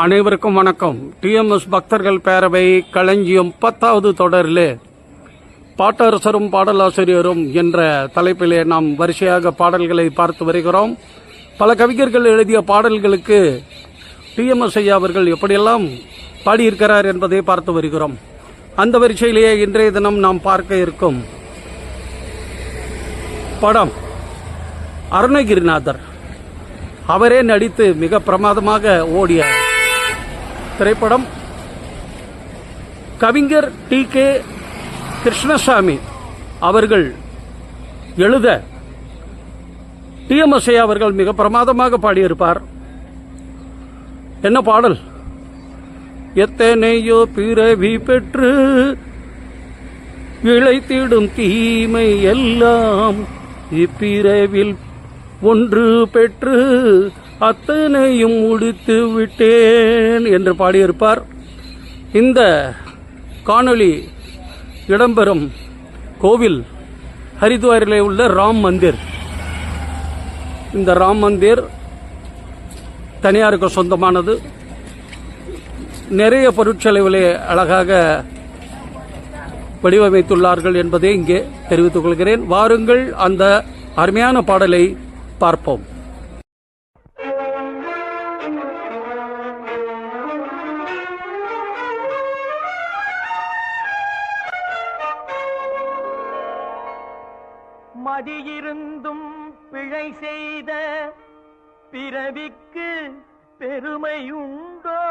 அனைவருக்கும் வணக்கம். டிஎம்எஸ் பக்தர்கள் பேரவை களஞ்சியம் பத்தாவது தொடரிலே பாட்டரசரும் பாடலாசிரியரும் என்ற தலைப்பிலே நாம் வரிசையாக பாடல்களை பார்த்து வருகிறோம். பல கவிஞர்கள் எழுதிய பாடல்களுக்கு டிஎம்எஸ் ஐயா அவர்கள் எப்படியெல்லாம் பாடியிருக்கிறார் என்பதை பார்த்து வருகிறோம். அந்த வரிசையிலேயே இன்றைய தினம் நாம் பார்க்க இருக்கும் படம் அருணகிரிநாதர். அவரே நடித்து மிக பிரமாதமாக ஓடியார் திரைப்படம். கவிஞர் டி கே கிருஷ்ணசாமி அவர்கள் எழுத டி எம் எஸ் அவர்கள் மிக பிரமாதமாக பாடியிருப்பார். என்ன பாடல்? எத்தனையோ பிறவி பெற்று இழைத்திடும் தீமை எல்லாம் இப்பிறவில் ஒன்று பெற்று அத்தனையும் முடித்து விட்டேன் என்று பாடியிருப்பார். இந்த காணொளி இடம்பெறும் கோவில் ஹரித்வாரிலே உள்ள ராம் மந்திர். இந்த ராம் மந்திர் தனியாருக்கு சொந்தமானது. நிறைய பொருட்செலவிலே அழகாக வடிவமைத்துள்ளார்கள் என்பதை இங்கே தெரிவித்துக் கொள்கிறேன். வாருங்கள் அந்த அருமையான பாடலை பார்ப்போம். மதியிருந்தும் பிழை செய்த பிறவிக்கு பெருமையுண்டோ?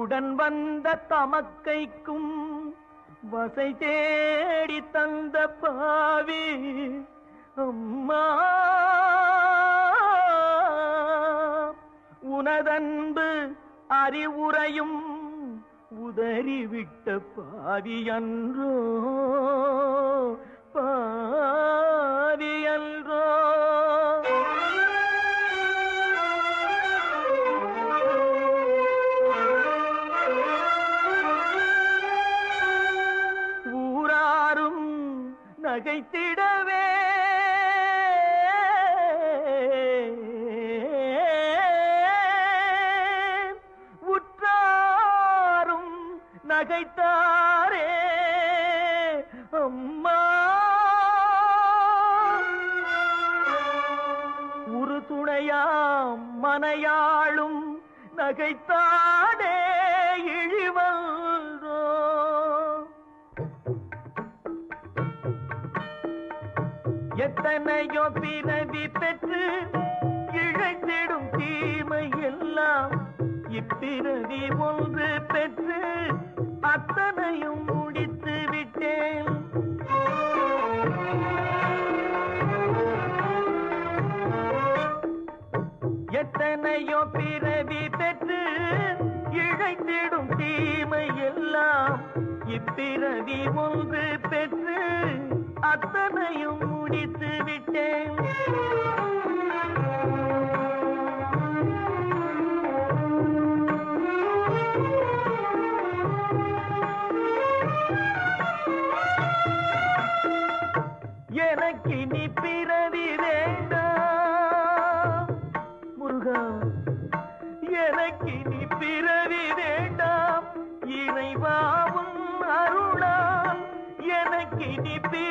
உடன் வந்த தமக்கைக்கும் வசை தேடி தந்த பாவி அம்மா. உனதன்பு அறிவுரையும் உதறிவிட்ட பாவி அன்றோ. பா நகைத்திடவே உற்றாரும் நகைத்தாரே. அம்மா. உறுதுணையாம் மனையாளும் நகைத்தாடே. எத்தனையோ பிறவி பெற்று இழைத்திடும் தீமை எல்லாம் இப்பிறவி ஒன்று பெற்று அத்தனையும் முடித்து விட்டேன். எத்தனையோ பிறவி பெற்று இழைத்திடும் தீமை எல்லாம் இப்பிறவி ஒன்று பெற்று அத்தனையும் முடித்து விட்டேன்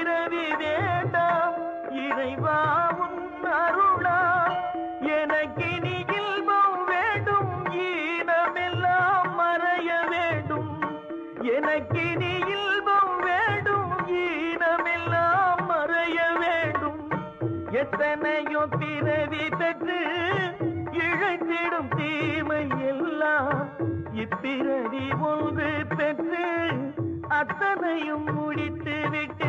பிறவி வேண்டாம் உன் அருளா. எனக்கு நீ இல்பம் வேண்டும் ஈனமெல்லாம் மறைய வேண்டும். எனக்கு நீ இல்பம் வேண்டும் ஈனமெல்லாம் மறைய வேண்டும். எத்தனையோ பிறவி பெற்று இழைத்திடும் தீமை எல்லாம் இப்பிறவி ஒன்று பெற்று அத்தனையும் முடித்து விட்டு